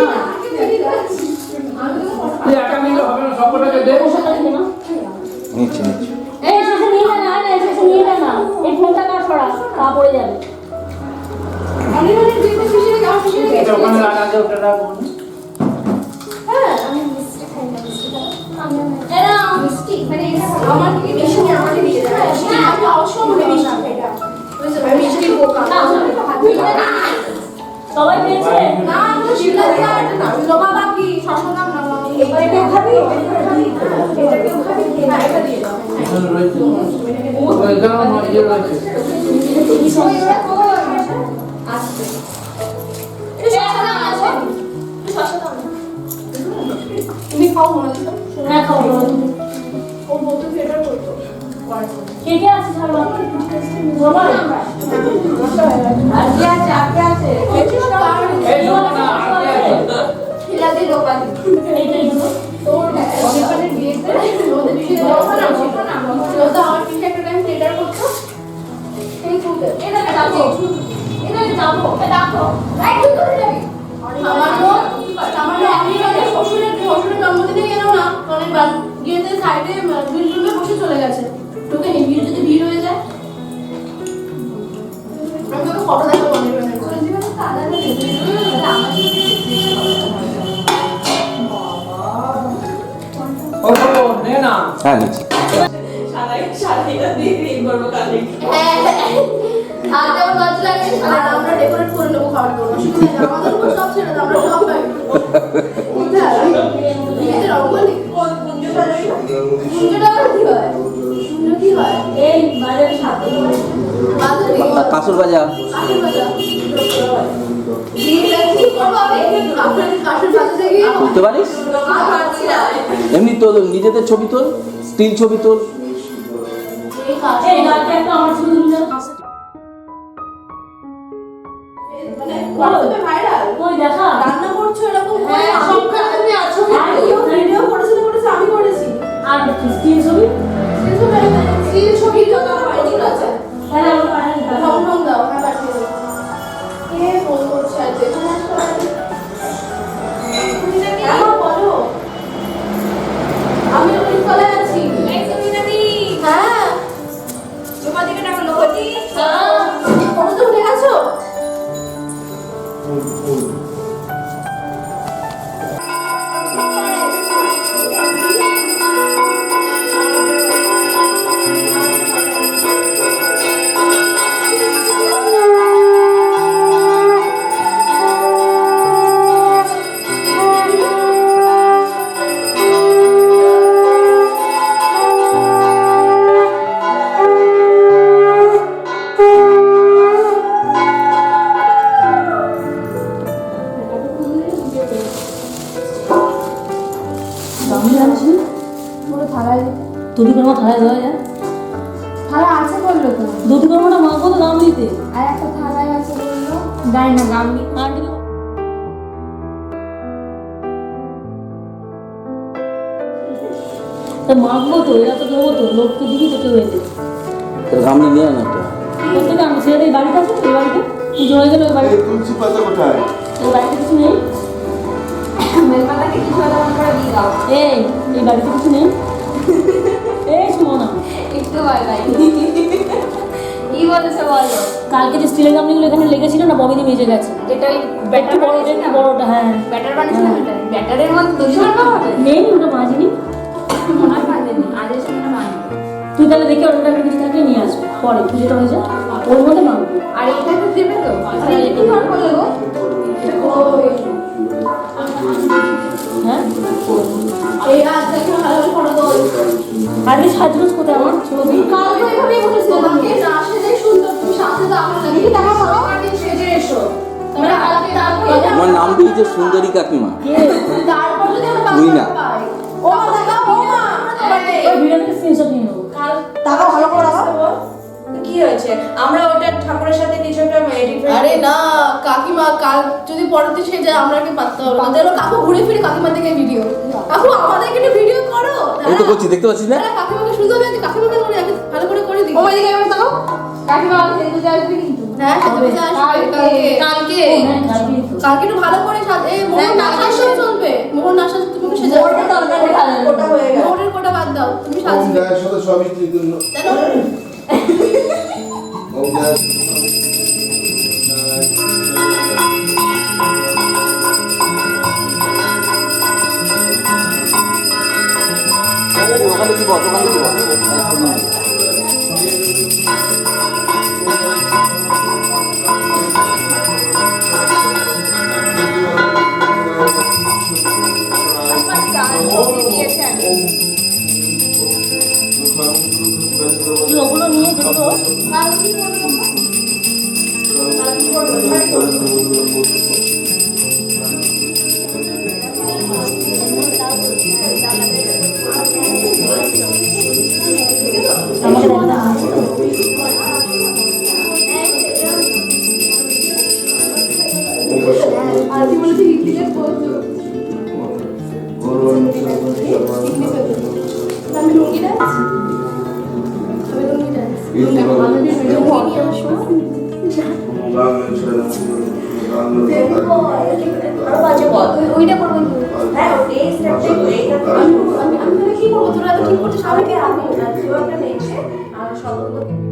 না হ্যাঁ মিষ্টি আমাকে দিয়ে দাও আমি অসম্ভব মিষ্টি। খাই না মিষ্টি পোকা সবাই পেয়েছে? না আমি শিলা দিয়া এটা না জমা বাকি শশা না এটা এটা খাবি এটা কেউ খাবি হ্যাঁ এটা দিয়ে দাও। ইয়ে তুমি খাও হ্যাঁ খাব ও বলতো ফেভার করতো কে কে আছে সবাই আর কি আছে? সাইডে গ্রিল রুমে বসে চলে গেছে। তোকে নি ভিড় যদি ভিড় হয়ে যায়। আমি তোকে ফটো দেখাবো অনেক অনেক হ্যাঁ নিচ্ছি। আর যেমন লজ্জা লাগে আর আমরা ডেকোরেট করে নেব খাওয়ার জন্য সব ছেড়ে বাজাতে গিয়ে তুলতে পারিস? এমনি তোর নিজেদের ছবি তোল স্টিল ছবি তোল। মানে দেখা রান্না করছ এরকম আমি তুমি আছো করেছি আর স্ক্রিন ছবি? থালায় দুটি কর্মা থালায় দেওয়া যায়? থালা আছে বলল তো। দুটি কর্মাটা মা কত দাম দিতে আর একটা থালায় আছে বলল। দেয় না আর দিকে তা তো এরা তো দেবো তো লোককে দিবি তো কেউ এলে। তোর গামলি নিয়ে আনো তো কোথেকে আমি ছেড়ে বাড়িতে আছে? এই বাড়িতে? পুজো হয়ে গেল ওই বাড়িতে? তুলসী পাতা কোথায়? ওই বাড়িতে কিছু নেই? মেলপাতাকে কিছু একটা করে দিয়ে দাও। এই এই বাড়িতে কিছু নেই? এই সুমনা একটু ভয় পাই। কি বলেছে বলো? কালকে যে স্টিলের গামলিগুলো এখানে লেগেছিল না ববিদি মেজে গেছে। একটু ব্যাটার একটু বড়টা হ্যাঁ ব্যাটার এটা ব্যাটারের মধ্যে হবে নেই ওটা মনে হয় মানি তুই তাহলে দেখি একটা কিছু থাকলে নিয়ে আসবে পরে পুজোটা হয়ে যায় ওর মধ্যে মাখবো। আর এটা তো দেবে তো? আরে এটা কি বার করলে হ্যাঁ? এই আজ দেখো আর এই সাজগোজ কোথায় আমার ছবি? কাল তো এভাবেই বলেছিল আমাকে সুন্দর তুমি সাথে তো আমার লাগে দেখা ভালো দিন সেজে এসো। তোমরা কালকে তারপরে আমার নাম দিয়েছে সুন্দরী কাকিমা। কে? তারপর যদি আমরা তুই না। ও মা দেখা ও মা ওই ভিডিওতে স্ক্রিনশট নিয়ে নেব। টাকা ভালো করে রাখো কি হয়েছে? আমরা ওটা ঠাকুরের সাথে কিছু একটা আরে না কাকিমা কাল যদি পরের দিন সেজে আমরা কি পারতে না যেন কাকু ঘুরে ফিরে কাকিমা থেকে ভিডিও কাকু আমাদেরকে নিয়ে ভিডিও করো। আমি তো করছি দেখতে পাচ্ছিস না? কাকিমাকে শুধু হবে কাকিমাকে করে আগে ভালো করে করে দিই। ও এদিকে এবার তাকাও। কাকিমা আমাকে সেজে আসবে কিন্তু। হ্যাঁ আসবে কালকে। কালকে। হ্যাঁ তো একটু ভালো করে সাজ এই মোহন হ্যাঁ, না কালকে চলবে। মোহন না সাজলে তুমি সেজে ওটা দরকার নেই কালার। ওটা হয়ে দাও তুমি সাজবে। সাথে সবই তুই তুই জানো ওম গায়ের ওখানে কি বল ওখানে কি বল তুই ওগুলো নিয়ে দুটো আজ বলেছি ক্রিকেট করছ ওইটা করব হ্যাঁ আমি আমি আমি কি করব তোরা ঠিক করছিস আমি কি রাখব একটা নেচে আর সবগুলো